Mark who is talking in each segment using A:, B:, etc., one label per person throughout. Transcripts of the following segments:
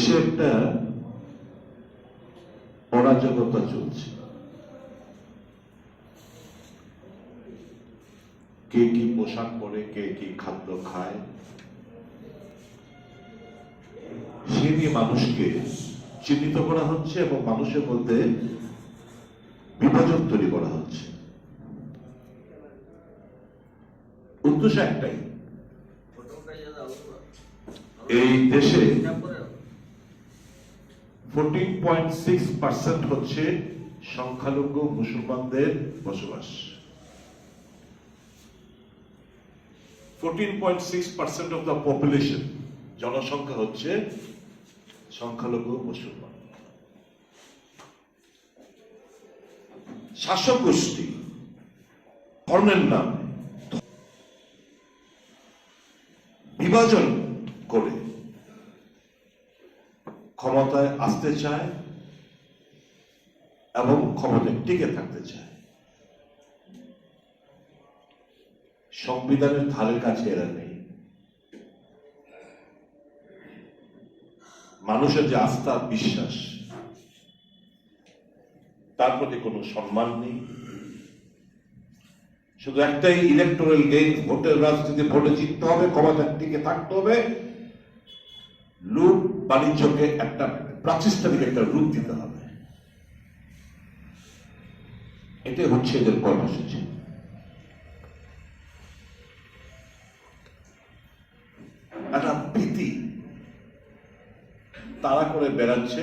A: দেশে একটা অরাজকতা চলছে। কে কি পোশাক পরে, কে কি খাদ্য খায়, সে নিয়ে মানুষকে চিহ্নিত করা হচ্ছে এবং মানুষের মধ্যে বিভাজন তৈরি করা হচ্ছে। উদ্দেশ্য একটাই। এই দেশে ফোরটিন পয়েন্ট সিক্স পার্সেন্ট হচ্ছে সংখ্যালঘু মুসলমানদের বসবাস। Fourteen point six percent of the population জনসংখ্যা হচ্ছে সংখ্যালঘু মুসলমান। শাসক গোষ্ঠী ধর্মের নামে বিভাজন করে আসতে চায় এবং ক্ষমতায় টিকে থাকতে চায়। সংবিধানের ধারের কাছে এরা নেই। মানুষের যে আস্থা, বিশ্বাস, তার প্রতি কোনো সম্মান নেই। শুধু একটাই ইলেকটোরাল গেম ভোটের রাজনীতি, ভোটে জিততে হবে ক্ষমতার টিকে থাকতে হবে। লুট বাণিজ্যকে একটা প্রাতিষ্ঠানিক একটা রূপ দিতে হবে। এটাই হচ্ছে এদের কর্মসূচি। একটা ভীতি তারা করে বেড়াচ্ছে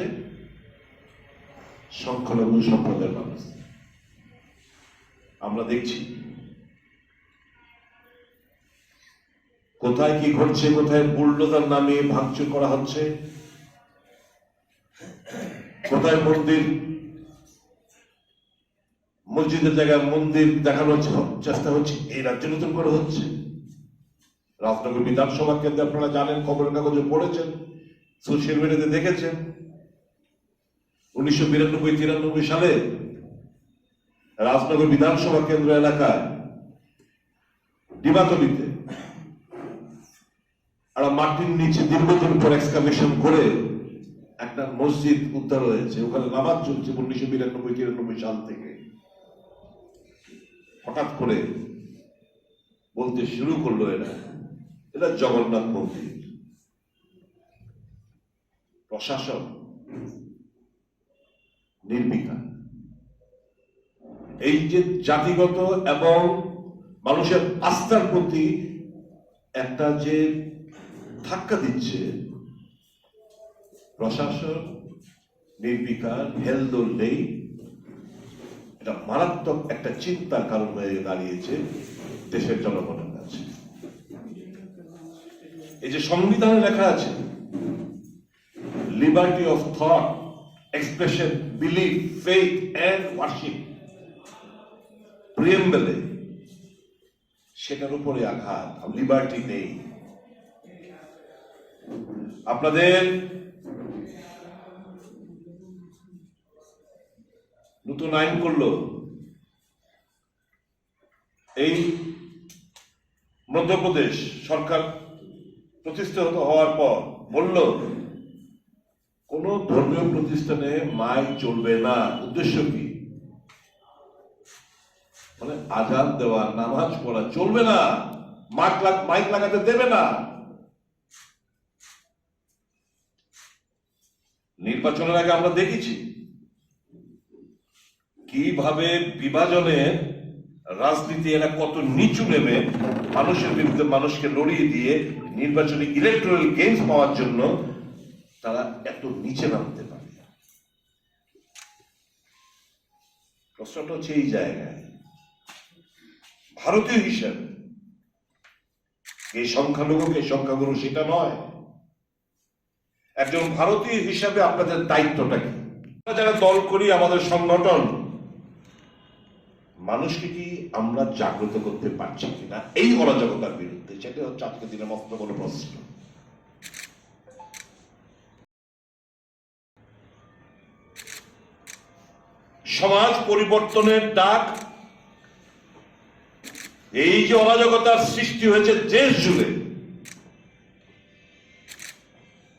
A: সংখ্যালঘু সম্প্রদায়ের মানুষ। আমরা দেখছি। কোথায় কি ঘটছে, কোথায় বুলডোজার নামে ভাঙচুর করা হচ্ছে কোথায় মন্দির? মসজিদের জায়গায় মন্দির দেখানোর চেষ্টা হচ্ছে, এই রাজ্য নতুন করে হচ্ছে। রাজনগর বিধানসভা কেন্দ্রে আপনারা জানেন, খবরের কাগজে পড়েছেন, সোশ্যাল মিডিয়াতে দেখেছেন। উনিশশো বিরানব্বই, তিরানব্বই সালে রাজনগর বিধানসভা কেন্দ্র এলাকায় ডিবাতলিতে একটা মাটির নিচে দীর্ঘদিন পর এক্সকাভেশন করে একটা মসজিদ উদ্ধার হয়েছে, ওখানে নামাজ চলছে উনিশশো বিরানব্বই, তিরানব্বই সাল থেকে। হঠাৎ করে বলতে শুরু করল এরা। এটা জগন্নাথ মন্দির। প্রশাসন নির্বিকার। এই যে জাতিগত এবং মানুষের আস্থার প্রতি একটা যে ধাক্কা দিচ্ছে প্রশাসন নির্বিকার, হেলদোল নেই। এটা মারাত্মক একটা চিন্তার কারণ হয়ে দাঁড়িয়েছে দেশের জনগণের কাছে। এই যে সংবিধানে লেখা আছে liberty of thought expression believe faith and worship প্রিয়েম্বেলে সেটার উপরে আঘাত লিবার্টি নেই। আপনাদের নতুন আইন করল। এই মধ্যপ্রদেশ সরকার প্রতিষ্ঠিত হওয়ার পর বলল, কোন ধর্মীয় প্রতিষ্ঠানে মাইক চলবে না। উদ্দেশ্য কি? মানে আজান দেওয়া, নামাজ পড়া চলবে না। মাইক মাইক লাগাতে দেবে না। নির্বাচনের আগে আমরা দেখেছি কীভাবে বিভাজনে রাজনীতি এরা কত নিচু নেমে মানুষের বিরুদ্ধে মানুষকে লড়িয়ে দিয়ে নির্বাচনী ইলেকট্রাল গেমস পাওয়ার জন্য তারা এত নিচে নামতে পারে। প্রশ্নটা হচ্ছে এই জায়গায়। ভারতীয় হিসাবে এই সংখ্যালঘু কে সংখ্যাগুরু সেটা নয়। একজন ভারতীয় হিসাবে আপনাদের দায়িত্বটা কি? যারা দল করি, আমাদের সংগঠন মানুষকে কি আমরা জাগ্রত করতে পারছি কিনা? এই অরাজকতার বিরুদ্ধে। সেটা হচ্ছে আজকে দিনের মস্ত বড় প্রশ্ন। সমাজ পরিবর্তনের ডাক, এই যে অরাজকতার সৃষ্টি হয়েছে দেশ জুড়ে,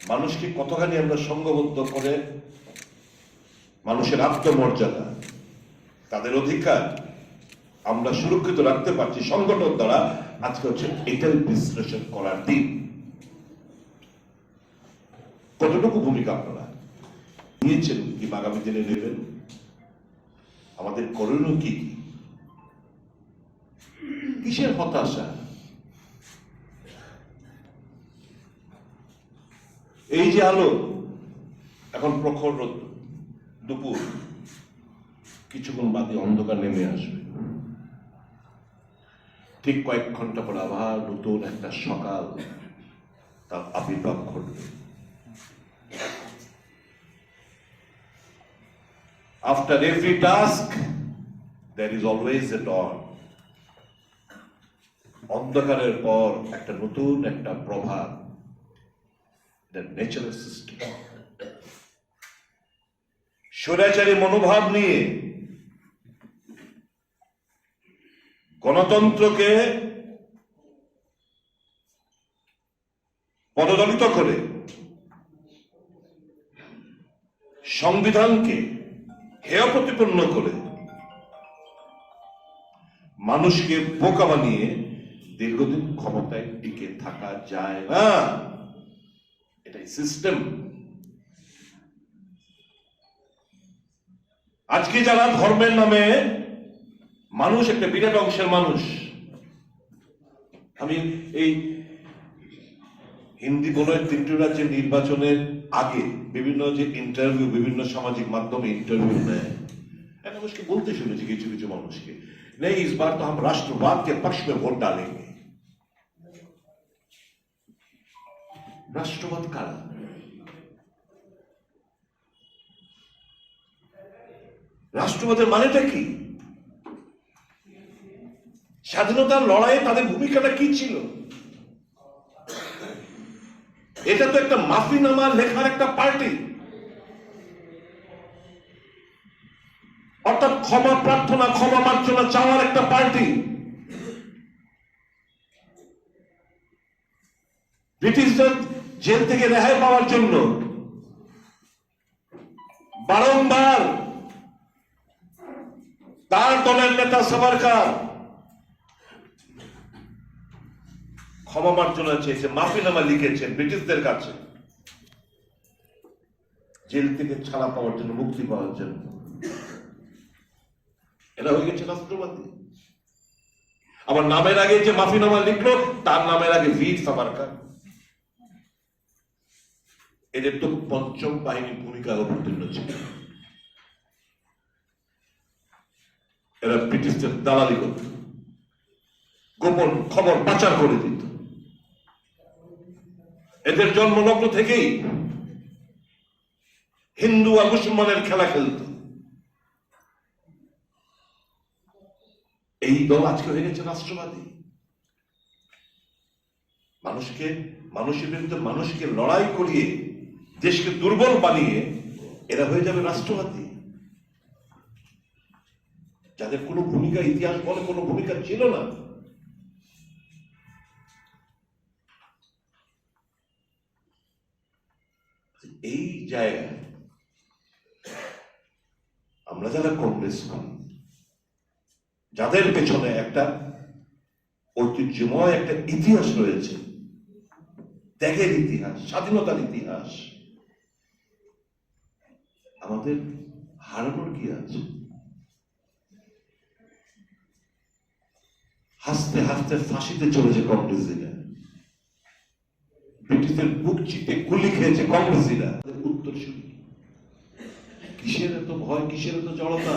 A: মানুষকে কতখানি আমরা সংঘবদ্ধ করে, মানুষের আত্মমর্যাদা, তাদের অধিকার আমরা সুরক্ষিত রাখতে পারছি। সংগঠন দ্বারা আজকে হচ্ছে এটার বিশ্লেষণ করার দিন। কতটুকু ভূমিকা আপনারা নিয়েছেন কি আগামী দিনে নেবেন? আমাদের করণীয় কি কি? কিসের হতাশা? এই যে আলো, এখন প্রখর রোদ দুপুর, কিছুক্ষণ বাদে অন্ধকার নেমে আসবে। ঠিক কয়েক ঘণ্টা পর আবার নতুন একটা সকাল তার আবির্ভাব ঘটবে। After every dusk there is always a dawn অন্ধকারের পর একটা নতুন একটা প্রভাব নেচারাল সিস্টেম স্বৈরাচারী মনোভাব নিয়ে গণতন্ত্রকে পদদলিত করে সংবিধানকে হেয় প্রতিপন্ন করে মানুষকে বোকা বানিয়ে দীর্ঘদিন ক্ষমতায় টিকে থাকা যায় না। এটাই সিস্টেম। আজকে যারা ধর্মের নামে মানুষ একটা বিরাট অংশের মানুষ আমি এই হিন্দি বলয়ের তিনটি রাজ্যের নির্বাচনের আগে বিভিন্ন যে ইন্টারভিউ বিভিন্ন সামাজিক মাধ্যমে ইন্টারভিউ নেয় এক মানুষকে বলতে শুনেছি কিছু কিছু মানুষকে नहीं इस बार तो हम राष्ट्रवाद के पक्ष में वोट डालेंगे রাষ্ট্রবাদ কারা রাষ্ট্রবাদের মানেটা কি স্বাধীনতার লড়াইয়ে তাদের ভূমিকাটা কি ছিল? এটা তো একটা মাফিনামা লেখার একটা পার্টি। অর্থাৎ ক্ষমা প্রার্থনা, ক্ষমা মার্জনা চাওয়ার একটা পার্টি। ব্রিটিশদের জেল থেকে রেহাই পাওয়ার জন্য বারংবার তার দলের নেতা সাভারকার ক্ষমা মার্জনা চেয়েছে, মাফিনামা লিখেছেন ব্রিটিশদের কাছে। জেল থেকে ছাড়া পাওয়ার জন্য, মুক্তি পাওয়ার জন্য। এরা হয়ে গেছে রাষ্ট্রবাদী আবার নামের আগে যে মাফিনামা লিখলো, তার নামের আগে বীর সাভারকার। এদের তো পঞ্চম বাহিনীর ভূমিকা অবতীর্ণ ছিল। এরা ব্রিটিশদের দালালি করত। গোপন খবর পাচার করে দিত। এদের জন্মলগ্ন থেকেই হিন্দু আর মুসলমানের খেলা খেলত। এই দল আজকে হয়ে গেছে রাষ্ট্রবাদী। মানুষকে, মানুষের বিরুদ্ধে মানুষকে লড়াই করিয়ে, দেশকে দুর্বল বানিয়ে এরা হয়ে যাবে রাষ্ট্রবাদী। যাদের কোনো ভূমিকা ইতিহাস বলে, কোনো ভূমিকা ছিল না এই জায়গায় আমরা যারা কংগ্রেস করি যাদের পেছনে একটা ঐতিহ্যময় একটা ইতিহাস রয়েছে, ত্যাগের ইতিহাস, স্বাধীনতার ইতিহাস, আমাদের হারানোর কি আছে? হাসতে হাসতে ফাঁসিতে চলেছে কংগ্রেস কংগ্রেসীরা ব্রিটিশদের বুক চিতে গুলি খেয়েছে কংগ্রেসীরা। উত্তর শুনি। কিসের এত ভয়, কিসের এত জড়তা?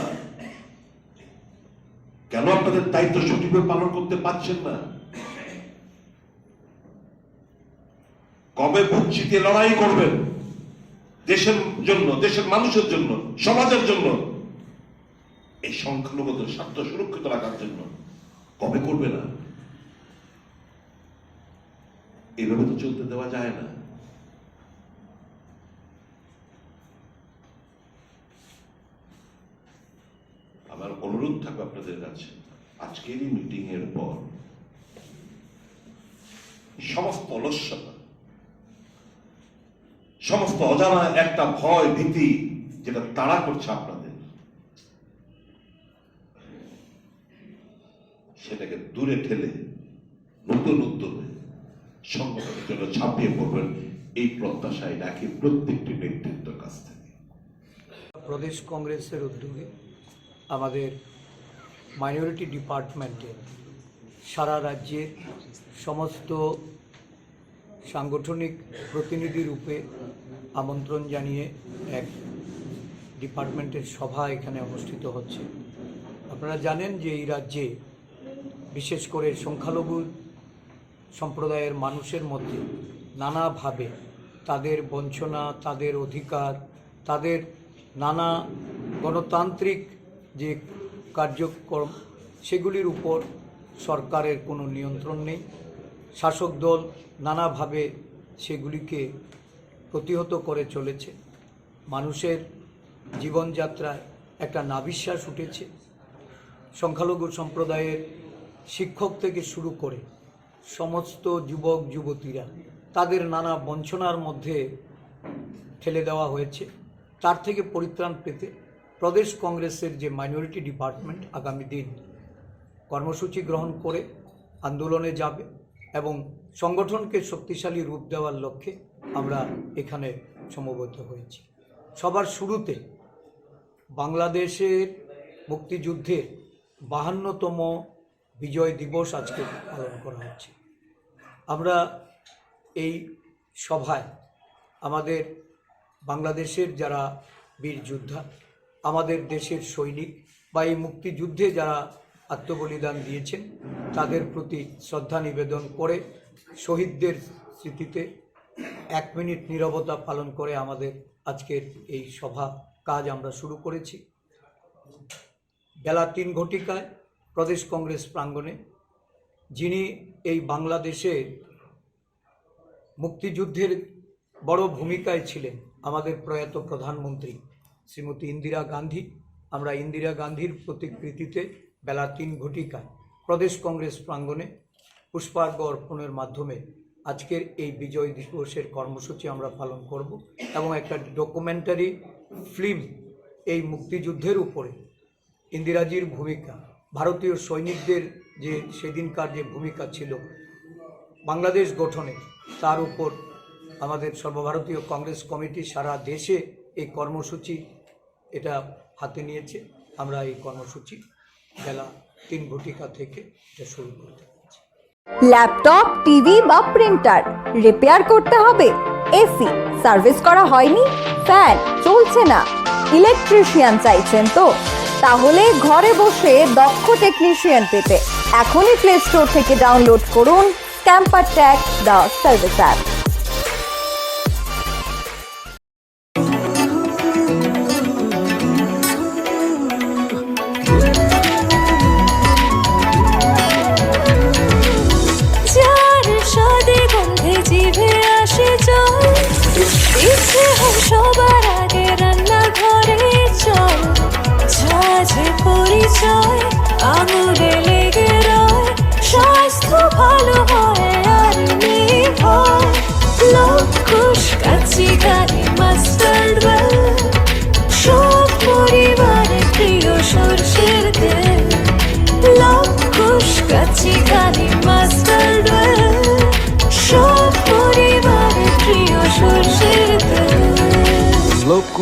A: কেন আপনাদের দায়িত্ব সঠিকভাবে পালন করতে পারছেন না? কবে বুক চিতে লড়াই করবেন? দেশের জন্য, দেশের মানুষের জন্য, সমাজের জন্য। এই সংখ্যালঘুদের স্বার্থ সুরক্ষিত রাখার জন্য। কবে করবে না? এভাবে তো চলতে দেওয়া যায় না। আমার অনুরোধ থাকবে আপনাদের কাছে, আজকের মিটিং এর পর সমস্ত অলস্যতা সমস্ত অজানা একটা ভয়, ভীতি যেটা তাড়া করছে আপনাদের, সেটাকে দূরে ঠেলে সংগঠনের জন্য ছাপিয়ে পড়বেন এই প্রত্যাশায় রাখি প্রত্যেকটি নেতৃত্বের কাছ থেকে।
B: প্রদেশ কংগ্রেসের উদ্যোগে আমাদের মাইনরিটি ডিপার্টমেন্টে সারা রাজ্যের সমস্ত সাংগঠনিক প্রতিনিধি রূপে আমন্ত্রণ জানিয়ে এক ডিপার্টমেন্টের সভা এখানে অনুষ্ঠিত হচ্ছে। আপনারা জানেন যে এই রাজ্যে বিশেষ করে সংখ্যালঘু সম্প্রদায়ের মানুষের মধ্যে নানাভাবে তাদের বঞ্চনা, তাদের অধিকার, তাদের নানা গণতান্ত্রিক যে কার্যক্রম, সেগুলির উপর সরকারের কোনো নিয়ন্ত্রণ নেই। শাসক দল নানাভাবে সেগুলিকে প্রতিহত করে চলেছে। মানুষের জীবনযাত্রায় একটা নাবিশ্বাস উঠেছে। সংখ্যালঘু সম্প্রদায়ের শিক্ষক থেকে শুরু করে সমস্ত যুবক, যুবতীরা তাদের নানা বঞ্চনার মধ্যে ঠেলে দেওয়া হয়েছে। তার থেকে পরিত্রাণ পেতে প্রদেশ কংগ্রেসের যে মাইনরিটি ডিপার্টমেন্ট আগামী দিন কর্মসূচি গ্রহণ করে আন্দোলনে যাবে এবং সংগঠনকে শক্তিশালী রূপ দেওয়ার লক্ষ্যে আমরা এখানে সমবেত হয়েছি। সবার শুরুতে বাংলাদেশের মুক্তিযুদ্ধের বাহান্নতম বিজয় দিবস আজকে পালন করা হচ্ছে। আমরা এই সভায় আমাদের বাংলাদেশের যারা বীর যোদ্ধা, আমাদের দেশের সৈনিক বা এই মুক্তিযুদ্ধে যারা আত্মবলিদান দিয়েছেন, তাদের প্রতি শ্রদ্ধা নিবেদন করে শহীদদের স্মৃতিতে এক মিনিট নীরবতা পালন করে আমাদের আজকের এই সভা কাজ আমরা শুরু করেছি। বেলা তিন ঘটিকায় প্রদেশ কংগ্রেস প্রাঙ্গণে, যিনি এই বাংলাদেশের মুক্তিযুদ্ধের বড় ভূমিকায় ছিলেন, আমাদের প্রয়াত প্রধানমন্ত্রী শ্রীমতী ইন্দিরা গান্ধী। আমরা ইন্দিরা গান্ধীর প্রতিকৃতিতে বেলা তিন ঘটিকায় প্রদেশ কংগ্রেস প্রাঙ্গণে পুষ্পার্ঘ অর্পণের মাধ্যমে আজকের এই বিজয় দিবসের কর্মসূচি আমরা পালন করব এবং একটা ডকুমেন্টারি ফিল্ম এই মুক্তিযুদ্ধের উপরে ইন্দিরাজির ভূমিকা ভারতীয় সৈনিকদের যে সেদিনকার যে ভূমিকা ছিল বাংলাদেশ গঠনে, তার উপর আমাদের সর্বভারতীয় কংগ্রেস কমিটি সারা দেশে এই কর্মসূচি এটা হাতে নিয়েছে। আমরা এই কর্মসূচি বেলা তিন ঘটিকা থেকে এটা শুরু করতে
C: ল্যাপটপ, টিভি বা প্রিন্টার, রিপেয়ার করতে হবে। এসি, সার্ভিস করা হয়নি, ফ্যান চলছে না। ইলেকট্রিশিয়ান চাইছেন তো। তাহলে ঘরে বসে দক্ষ টেকনিশিয়ান পেতে এখনই প্লে স্টোর থেকে ডাউনলোড করুন ক্যাম্পার ট্যাক দ্য সার্ভিস অ্যাপ